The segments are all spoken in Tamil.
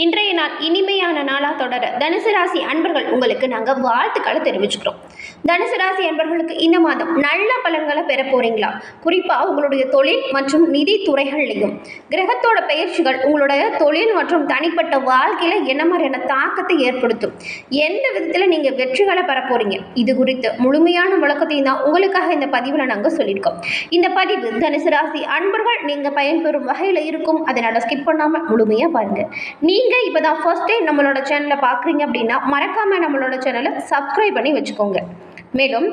இன்றைய நாள் இனிமையான நாளாக தொடர தனுசு ராசி அன்பர்கள் உங்களுக்கு நாங்கள் வாழ்த்துக்களை தெரிவிச்சுக்கிறோம். தனுசு ராசி அன்பர்களுக்கு இந்த மாதம் நல்ல பலன்களை பெற போறீங்களா? குறிப்பாக உங்களுடைய தொழில் மற்றும் நிதி துறைகள்லையும். கிரகத்தோட பயிற்சிகள் உங்களுடைய தொழில் மற்றும் தனிப்பட்ட வாழ்க்கையில் என்ன மாதிரியான தாக்கத்தை ஏற்படுத்தும்? எந்த விதத்தில் நீங்கள் வெற்றிகளை பெற போறீங்க? இது குறித்து முழுமையான விளக்கத்தையும் தான் உங்களுக்காக இந்த பதிவில் நாங்கள் சொல்லியிருக்கோம். இந்த பதிவு தனுசு ராசி அன்பர்கள் நீங்கள் பயன்பெறும் வகையில் இருக்கும். அதனால் ஸ்கிப் பண்ணாமல் முழுமையாக பாருங்கள் நீங்கள் இப்போ தான் ஃபர்ஸ்ட் டைம் நம்மளோட சேனலை பார்க்குறீங்க அப்படின்னா மறக்காமல் நம்மளோட சேனலை சப்ஸ்கிரைப் பண்ணி வச்சுக்கோங்க. மேலும்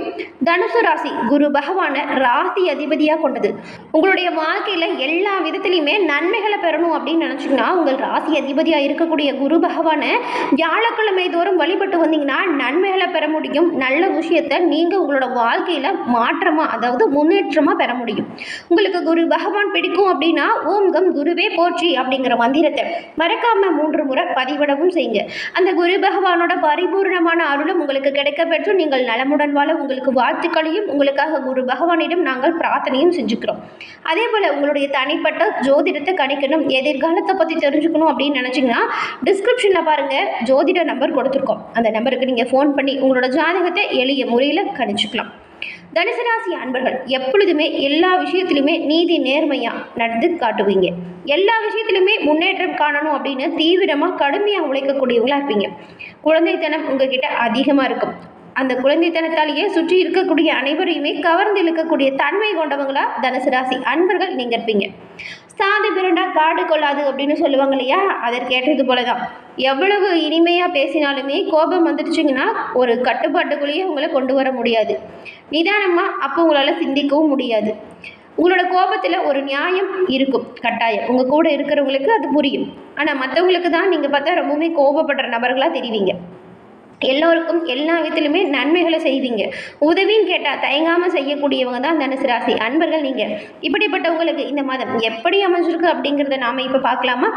தனுசு ராசி குரு பகவானை ராசி அதிபதியாக கொண்டது. உங்களுடைய வாழ்க்கையில் எல்லா விதத்துலையுமே நன்மைகளை பெறணும் அப்படின்னு நினச்சிங்கன்னா உங்கள் ராசி அதிபதியாக இருக்கக்கூடிய குரு பகவானை வியாழக்கிழமை தோறும் வழிபட்டு வந்தீங்கன்னா நன்மைகளை பெற முடியும். நல்ல விஷயத்தை நீங்கள் உங்களோட வாழ்க்கையில் மாற்றமாக அதாவது முன்னேற்றமாக பெற முடியும். உங்களுக்கு குரு பகவான் பிடிக்கும் அப்படின்னா ஓம்கம் குருவே போற்றி அப்படிங்கிற மந்திரத்தை மறக்காமல் மூன்று முறை பதிவிடவும் செய்யுங்க. அந்த குரு பகவானோட பரிபூர்ணமான அருளும் உங்களுக்கு கிடைக்க பெற்று நீங்கள் நலமுடன் வாழ உங்களுக்கு வாழ்த்துக்களையும் உங்களுக்காக குரு பகவானிடம் நாங்கள் பிரார்த்தனையும் செஞ்சுக்கிறோம். அதே போல் உங்களுடைய தனிப்பட்ட ஜோதிடத்தை கணிக்கணும் எதிர்காலத்தை பற்றி தெரிஞ்சுக்கணும் அப்படின்னு நினச்சிங்கன்னா டிஸ்கிரிப்ஷனில் பாருங்கள் ஜோதிட நம்பர் கொடுத்துருக்கோம். அந்த நம்பருக்கு நீங்கள் ஃபோன் பண்ணி உங்களோட ஜாதகத்தை எளிய முறையில் கணிச்சுக்கலாம். தனுசு ராசி அன்பர்கள் எப்பொழுதுமே எல்லா விஷயத்திலுமே நீதி நேர்மையாக நடந்து காட்டுவீங்க. எல்லா விஷயத்திலுமே முன்னேற்றம் காணணும் அப்படின்னு தீவிரமாக கடுமையாக உழைக்கக்கூடியவங்களா இருப்பீங்க. குழந்தைத்தனம் உங்ககிட்ட அதிகமாக இருக்கும். அந்த குழந்தைத்தனத்தாலேயே சுற்றி இருக்கக்கூடிய அனைவரையுமே கவர்ந்து இழுக்கக்கூடிய தன்மை கொண்டவங்களா தனுசு ராசி அன்பர்கள் நீங்கள் இருப்பீங்க சாதி பிறண்டா காடு கொள்ளாது அப்படின்னு சொல்லுவாங்க இல்லையா? அதற்கேற்றது போல தான் எவ்வளவு இனிமையாக பேசினாலுமே கோபம் வந்துடுச்சிங்கன்னா ஒரு கட்டுப்பாட்டுக்குள்ளேயே உங்களை கொண்டு வர முடியாது. நிதானமாக அப்போ உங்களால் சிந்திக்கவும் முடியாது. உங்களோட கோபத்தில் ஒரு நியாயம் இருக்கும் கட்டாயம். உங்கள் கூட இருக்கிறவங்களுக்கு அது புரியும். ஆனால் மற்றவங்களுக்கு தான் நீங்கள் பார்த்தா ரொம்பவுமே கோபப்படுற நபர்களாக தெரிவிங்க. எல்லோருக்கும் எல்லா விதத்திலுமே நன்மைகளை செய்வீங்க. உதவின்னு கேட்டால் தயங்காமல் செய்யக்கூடியவங்க தான் தனுசு ராசி. அன்பர்கள் நீங்கள் இப்படிப்பட்டவங்களுக்கு இந்த மாதம் எப்படி அமைஞ்சிருக்கு அப்படிங்கிறத நாம் இப்போ பார்க்கலாமா?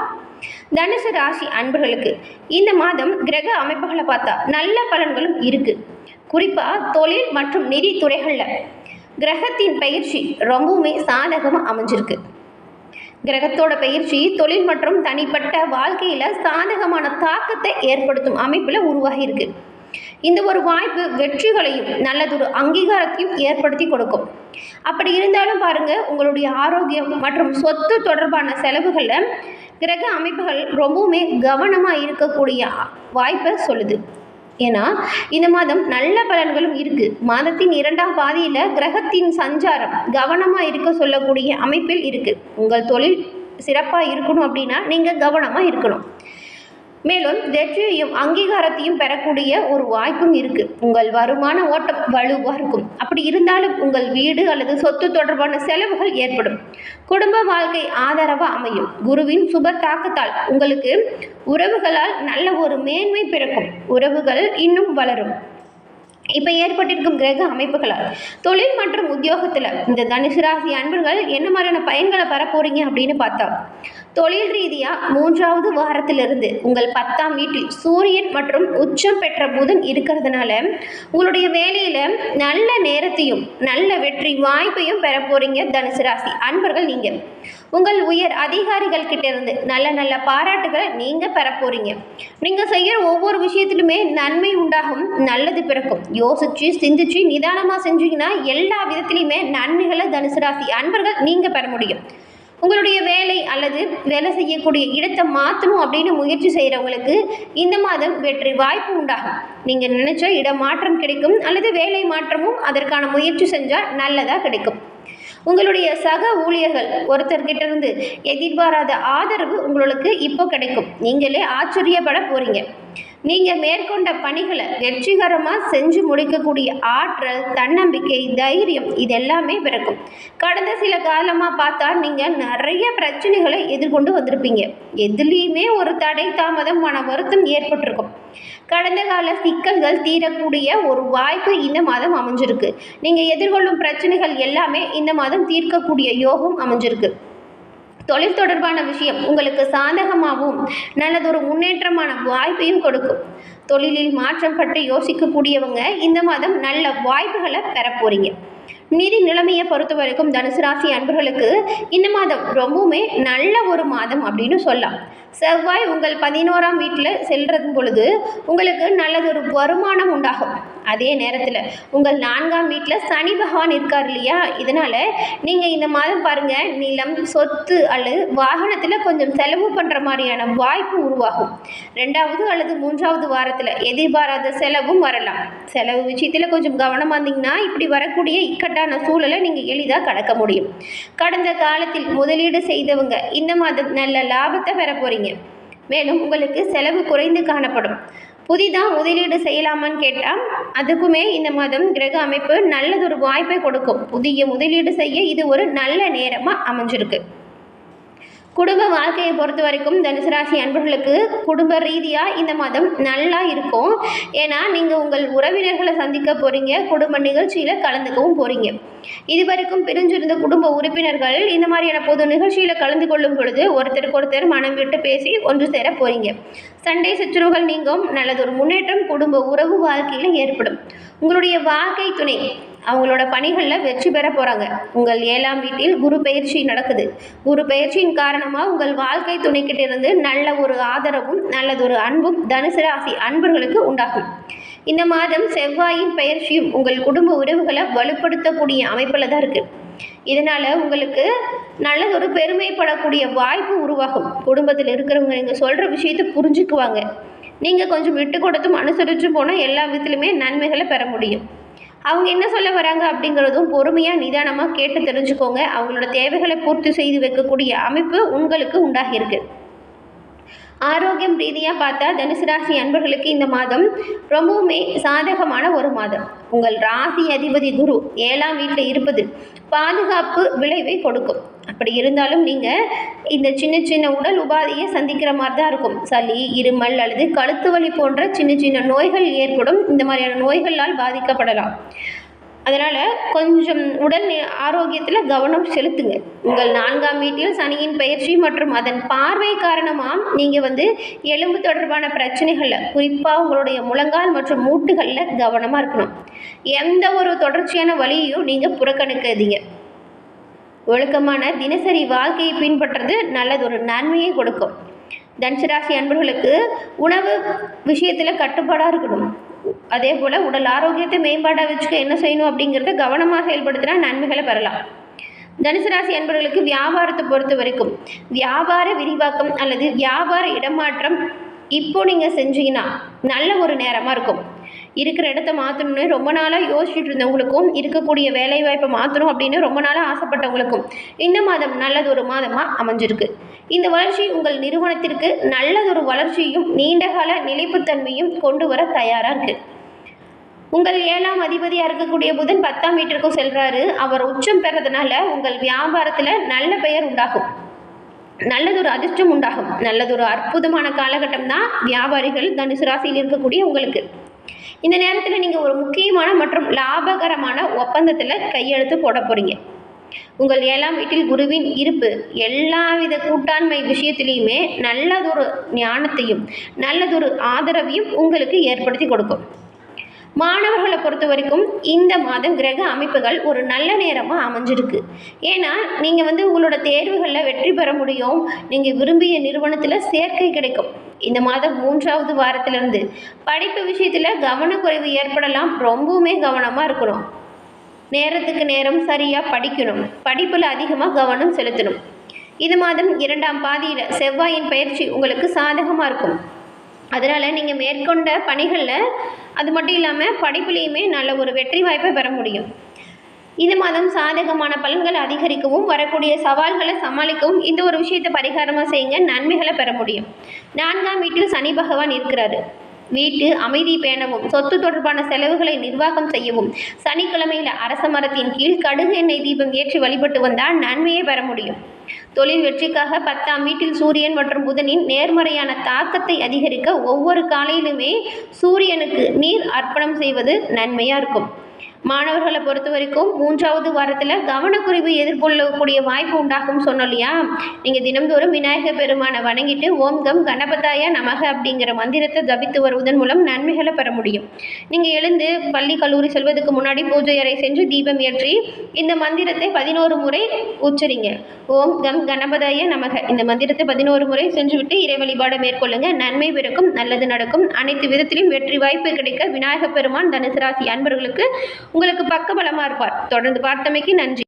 தனுசு ராசி அன்பர்களுக்கு இந்த மாதம் கிரக அமைப்புகளை பார்த்தா நல்ல பலன்களும் இருக்குது குறிப்பாக தொழில் மற்றும் நிதி துறைகளில் கிரகத்தின் பயிற்சி ரொம்பவுமே சாதகமாக அமைஞ்சிருக்கு. கிரகத்தோட பயிற்சி தொழில் மற்றும் தனிப்பட்ட வாழ்க்கையில் சாதகமான தாக்கத்தை ஏற்படுத்தும் அமைப்பில் உருவாகி இருக்கு இந்த ஒரு வாய்ப்பு வெற்றிகளையும் நல்லதொரு அங்கீகாரத்தையும் ஏற்படுத்தி கொடுக்கும். அப்படி இருந்தாலும் பாருங்க உங்களுடைய ஆரோக்கியம் மற்றும் சொத்து தொடர்பான செலவுகளில் கிரக அமைப்புகள் ரொம்பவுமே கவனமாக இருக்கக்கூடிய வாய்ப்பை சொல்லுது. ஏன்னா இந்த மாதம் நல்ல பலன்களும் இருக்கு. மாதத்தின் இரண்டாம் பாதியில் கிரகத்தின் சஞ்சாரம் கவனமாக இருக்க சொல்லக்கூடிய அமைப்பில் இருக்கு. உங்கள் தொழில் சிறப்பாக இருக்கணும் அப்படின்னா நீங்கள் கவனமாக இருக்கணும். மேலும் வெற்றியையும் அங்கீகாரத்தையும் பெறக்கூடிய ஒரு வாய்ப்பும் இருக்கு. உங்கள் வருமான ஓட்டம் வலுவாக இருக்கும். அப்படி இருந்தாலும் உங்கள் வீடு அல்லது சொத்து தொடர்பான செலவுகள் ஏற்படும். குடும்ப வாழ்க்கை ஆதரவாக அமையும். குருவின் சுப தாக்கத்தால் உங்களுக்கு உறவுகளால் நல்ல ஒரு மேன்மை பிறக்கும். உறவுகள் இன்னும் வளரும். இப்போ ஏற்பட்டிருக்கும் கிரக அமைப்புகளால் தொழில் மற்றும் உத்தியோகத்தில் இந்த தனுசு ராசி அன்பர்கள் என்ன மாதிரியான பயன்களை பெற அப்படின்னு பார்த்தா தொழில் ரீதியாக மூன்றாவது வாரத்திலிருந்து உங்கள் பத்தாம் வீட்டில் சூரியன் மற்றும் உச்சம் பெற்ற புதன் இருக்கிறதுனால உங்களுடைய வேலையில் நல்ல நேரத்தையும் நல்ல வெற்றி வாய்ப்பையும் பெற போகிறீங்க தனுசு ராசி. அன்பர்கள் நீங்கள் உங்கள் உயர் அதிகாரிகள் கிட்ட இருந்து நல்ல நல்ல பாராட்டுகளை நீங்கள் பெற போகிறீங்க நீங்கள் செய்கிற ஒவ்வொரு விஷயத்திலுமே நன்மை உண்டாகும் நல்லது பிறக்கும். யோசிச்சு சிந்திச்சு நிதானமாக செஞ்சீங்கன்னா எல்லா விதத்திலையுமே நன்மைகளை தனுசு ராசி அன்பர்கள் நீங்கள் பெற முடியும். உங்களுடைய வேலை அல்லது வேலை செய்யக்கூடிய இடத்தை மாற்றணும் அப்படின்னு முயற்சி செய்கிறவங்களுக்கு இந்த மாதம் வெற்றி வாய்ப்பு உண்டாகும். நீங்கள் நினச்ச இடம் மாற்றம் கிடைக்கும் அல்லது வேலை மாற்றமும் அதற்கான முயற்சி செஞ்சால் நல்லதாக கிடைக்கும். உங்களுடைய சக ஊழியர்கள் ஒருத்தர்கிட்ட இருந்து எதிர்பாராத ஆதரவு உங்களுக்கு இப்போ கிடைக்கும். நீங்களே ஆச்சரியப்பட போறீங்க. நீங்கள் மேற்கொண்ட பணிகளை வெற்றிகரமாக செஞ்சு முடிக்கக்கூடிய ஆற்றல் தன்னம்பிக்கை தைரியம் இது எல்லாமே பிறக்கும். கடந்த சில காலமாக பார்த்தா நீங்கள் நிறைய பிரச்சனைகளை எதிர்கொண்டு வந்திருப்பீங்க. எதுலேயுமே ஒரு தடை தாமதம் மன வருத்தம் ஏற்பட்டிருக்கும். கடந்த கால சிக்கல்கள் தீரக்கூடிய ஒரு வாய்ப்பு இந்த மாதம் அமைஞ்சிருக்கு. நீங்கள் எதிர்கொள்ளும் பிரச்சனைகள் எல்லாமே இந்த மாதம் தீர்க்கக்கூடிய யோகம் அமைஞ்சிருக்கு. தொழில் தொடர்பான விஷயம் உங்களுக்கு சாதகமாகவும் நல்லதொரு முன்னேற்றமான வாய்ப்பையும் கொடுக்கும். தொழிலில் மாற்றம் பற்றி யோசிக்கக்கூடியவங்க இந்த மாதம் நல்ல வாய்ப்புகளை பெற நிதி நிலைமையை பொறுத்த வரைக்கும் தனுசு ராசி அன்பர்களுக்கு இந்த மாதம் ரொம்பவுமே நல்ல ஒரு மாதம் அப்படின்னு சொல்லலாம். செவ்வாய் உங்கள் பதினோராம் வீட்டில் செல்றது பொழுது உங்களுக்கு நல்லதொரு வருமானம் உண்டாகும். அதே நேரத்தில் உங்கள் நான்காம் வீட்டில் சனி பகவான் இருக்கார் இல்லையா? இதனால் நீங்கள் இந்த மாதம் பாருங்கள் நிலம் சொத்து அல்லது வாகனத்தில் கொஞ்சம் செலவு பண்ணுற மாதிரியான வாய்ப்பு உருவாகும். ரெண்டாவது அல்லது மூன்றாவது வாரத்தில் எதிர்பாராத செலவும் வரலாம். செலவு விஷயத்தில் கொஞ்சம் கவனமாக இருந்தீங்கன்னா இப்படி வரக்கூடிய இக்கட்டான சூழலை நீங்கள் எளிதாக கடக்க முடியும். கடந்த காலத்தில் முதலீடு செய்தவங்க இந்த மாதம் நல்ல லாபத்தை பெற போகிறீங்க மேலும் உங்களுக்கு செலவு குறைந்து காணப்படும். புதிதாக முதலீடு செய்யலாமான்னு கேட்டால் அதுக்குமே இந்த மாதம் கிரக அமைப்பு நல்லதொரு வாய்ப்பை கொடுக்கும். புதிய முதலீடு செய்ய இது ஒரு நல்ல நேரமாக அமைஞ்சிருக்கு. குடும்ப வாழ்க்கையை பொறுத்த வரைக்கும் தனுசு ராசி அன்பர்களுக்கு குடும்ப ரீதியாக இந்த மாதம் நல்லா இருக்கும். ஏன்னா நீங்கள் உங்கள் உறவினர்களை சந்திக்க போகிறீங்க குடும்ப நிகழ்ச்சியில் கலந்துக்கவும் போகிறீங்க இதுவரைக்கும் பிரிஞ்சிருந்த குடும்ப உறுப்பினர்கள் இந்த மாதிரியான பொது நிகழ்ச்சியில் கலந்து கொள்ளும் பொழுது ஒருத்தருக்கு ஒருத்தர் மனம் விட்டு பேசி ஒன்று சேர போகிறீங்க சண்டை சச்சுரவுகள் நீங்கும். நல்லதொரு முன்னேற்றம் குடும்ப உறவு வாழ்க்கையில் ஏற்படும். உங்களுடைய வாழ்க்கை துணை அவங்களோட பணிகளில் வெற்றி பெற போகிறாங்க உங்கள் ஏழாம் வீட்டில் குரு பயிற்சி நடக்குது. குரு பயிற்சியின் காரணமாக உங்கள் வாழ்க்கை துணைக்கிட்ட இருந்து நல்ல ஒரு ஆதரவும் நல்லதொரு அன்பும் தனுசு ராசி அன்பர்களுக்கு உண்டாகும். இந்த மாதம் செவ்வாயின் பயிற்சியும் உங்கள் குடும்ப உறவுகளை வலுப்படுத்தக்கூடிய அமைப்பில் தான் இருக்குது இதனால் உங்களுக்கு நல்லதொரு பெருமைப்படக்கூடிய வாய்ப்பு உருவாகும். குடும்பத்தில் இருக்கிறவங்க நீங்கள் சொல்கிற விஷயத்தை புரிஞ்சுக்குவாங்க. நீங்கள் கொஞ்சம் விட்டு கொடுத்தும் அனுசரித்து போனால் எல்லா விதத்துலையுமே நன்மைகளை பெற முடியும். அவங்க என்ன சொல்ல வராங்க அப்படிங்கிறதும் பொறுமையாக நிதானமாக கேட்டு தெரிஞ்சுக்கோங்க. அவங்களோட தேவைகளை பூர்த்தி செய்து வைக்கக்கூடிய அமைப்பு உங்களுக்கு உண்டாகியிருக்கு ஆரோக்கியம் ரீதியாக பார்த்தா தனுசு ராசி அன்பர்களுக்கு இந்த மாதம் ரொம்பவுமே சாதகமான ஒரு மாதம். உங்கள் ராசி அதிபதி குரு ஏழாம் வீட்டில் இருப்பது பாதுகாப்பு விளைவை கொடுக்கும். அப்படி இருந்தாலும் நீங்கள் இந்த சின்ன சின்ன உடல் உபாதையை சந்திக்கிற மாதிரி தான் இருக்கும். சளி இருமல் அல்லது கழுத்து வலி போன்ற சின்ன சின்ன நோய்கள் ஏற்படும். இந்த மாதிரியான நோய்களால் பாதிக்கப்படலாம். அதனால் கொஞ்சம் உடல் ஆரோக்கியத்தில் கவனம் செலுத்துங்க. உங்கள் நான்காம் வீட்டில் சனியின் பயிற்சி மற்றும் அதன் பார்வை காரணமாக நீங்கள் வந்து எலும்பு தொடர்பான பிரச்சனைகளில் குறிப்பாக உங்களுடைய முழங்கால் மற்றும் மூட்டுகளில் கவனமாக இருக்கணும். எந்த ஒரு தொடர்ச்சியான வழியையும் நீங்கள் புறக்கணிக்காதீங்க. ஒழுக்கமான தினசரி வாழ்க்கையை பின்பற்றுறது ஒரு நன்மையை கொடுக்கும். தனுசு ராசி அன்பர்களுக்கு உணவு விஷயத்தில் கட்டுப்பாடாக இருக்கணும். அதே போல் உடல் ஆரோக்கியத்தை மேம்பாடாக வச்சுக்க என்ன செய்யணும் அப்படிங்கிறத கவனமாக செயல்படுத்தினா நன்மைகளை பெறலாம். தனுசு ராசி அன்பர்களுக்கு வியாபாரத்தை பொறுத்த வரைக்கும் வியாபார விரிவாக்கம் அல்லது வியாபார இடமாற்றம் இப்போ நீங்கள் செஞ்சீங்கன்னா நல்ல ஒரு நேரமாக இருக்கும். இருக்கிற இடத்த மாற்றணும்னு ரொம்ப நாளாக யோசிச்சுட்டு இருந்தவங்களுக்கும் இருக்கக்கூடிய வேலைவாய்ப்பை மாற்றணும் அப்படின்னு ரொம்ப நாளாக ஆசைப்பட்டவங்களுக்கும் இந்த மாதம் நல்லதொரு மாதமாக அமைஞ்சிருக்கு. இந்த வளர்ச்சி உங்கள் நிறுவனத்திற்கு நல்லதொரு வளர்ச்சியும் நீண்டகால நிலைப்புத்தன்மையும் கொண்டு வர தயாராக இருக்குது உங்கள் ஏழாம் அதிபதியாக இருக்கக்கூடிய புதன் பத்தாம் வீட்டிற்கும் செல்கிறாரு அவர் உச்சம் பெறதுனால உங்கள் வியாபாரத்தில் நல்ல பெயர் உண்டாகும். நல்லதொரு அதிர்ஷ்டம் உண்டாகும். நல்லதொரு அற்புதமான காலகட்டம் தான் வியாபாரிகள் தனுசு ராசியில் இருக்கக்கூடிய உங்களுக்கு. இந்த நேரத்தில் நீங்கள் ஒரு முக்கியமான மற்றும் லாபகரமான ஒப்பந்தத்தில் கையெழுத்து போட போகிறீங்க உங்கள் ஏழாம் வீட்டில் குருவின் இருப்பு எல்லாவித கூட்டாண்மை விஷயத்திலையுமே நல்லதொரு ஞானத்தையும் நல்லதொரு ஆதரவையும் உங்களுக்கு ஏற்படுத்தி கொடுக்கும். மாணவர்களை பொறுத்த வரைக்கும் இந்த மாதம் கிரக அமைப்புகள் ஒரு நல்ல நேரமாக அமைஞ்சிருக்கு. ஏன்னா நீங்கள் வந்து உங்களோட தேர்வுகளில் வெற்றி பெற முடியும். நீங்கள் விரும்பிய நிறுவனத்தில் சேர்க்கை கிடைக்கும். இந்த மாதம் மூன்றாவது வாரத்திலிருந்து படிப்பு விஷயத்தில் கவனக்குறைவு ஏற்படலாம். ரொம்பவுமே கவனமாக இருக்கணும். நேரத்துக்கு நேரம் சரியாக படிக்கணும். படிப்பில் அதிகமாக கவனம் செலுத்தணும். இது மாதம் இரண்டாம் பாதியில் செவ்வாயின் பயிற்சி உங்களுக்கு சாதகமாக இருக்கும். அதனால் நீங்கள் மேற்கொண்ட பணிகளில் அது மட்டும் இல்லாமல் படிப்புலேயுமே நல்ல ஒரு வெற்றி வாய்ப்பை பெற முடியும். இது மாதம் சாதகமான பலன்கள் அதிகரிக்கவும் வரக்கூடிய சவால்களை சமாளிக்கவும் இந்த ஒரு விஷயத்தை பரிகாரமாக செய்யுங்க. நன்மைகளை பெற முடியும். நான்காம் வீட்டில் சனி பகவான் இருக்கிறாரு. வீட்டு அமைதி பேணவும் சொத்து தொடர்பான செலவுகளை நிர்வாகம் செய்யவும் சனிக்கிழமையில் அரச மரத்தின் கீழ் கடுகு எண்ணெய் தீபம் ஏற்றி வழிபட்டு வந்தால் நன்மையை பெற முடியும். தொழில் வெற்றிக்காக பத்தாம் வீட்டில் சூரியன் மற்றும் புதனின் நேர்மறையான தாக்கத்தை அதிகரிக்க ஒவ்வொரு காலையிலுமே சூரியனுக்கு நீர் அர்ப்பணம் செய்வது நன்மையாக இருக்கும். மாணவர்களை பொறுத்த வரைக்கும் மூன்றாவது வாரத்தில் கவனக்குறைவு எதிர்கொள்ளக்கூடிய வாய்ப்பு உண்டாகும் சொன்னோம் இல்லையா நீங்கள் தினம்தோறும் விநாயகர் பெருமானை வணங்கிட்டு ஓம் கம் கணபதாய நமக அப்படிங்கிற மந்திரத்தை ஜபித்து வருவதன் மூலம் நன்மைகளை பெற முடியும். நீங்கள் எழுந்து பள்ளி கல்லூரி செல்வதற்கு முன்னாடி பூஜை அறை சென்று தீபம் ஏற்றி இந்த மந்திரத்தை பதினோரு முறை உச்சரிங்க. ஓம் ஓம் கம் கணபதாய நமக. இந்த மந்திரத்தை பதினோரு முறை சென்றுவிட்டு இறை வழிபாடு மேற்கொள்ளுங்க. நன்மை பிறக்கும் நல்லது நடக்கும். அனைத்து விதத்திலும் வெற்றி வாய்ப்பு கிடைக்க விநாயகப் பெருமான் தனுசு ராசி அன்பர்களுக்கு உங்களுக்கு பக்கபலமாக இருப்பார். தொடர்ந்து பார்த்தமைக்கு நன்றி.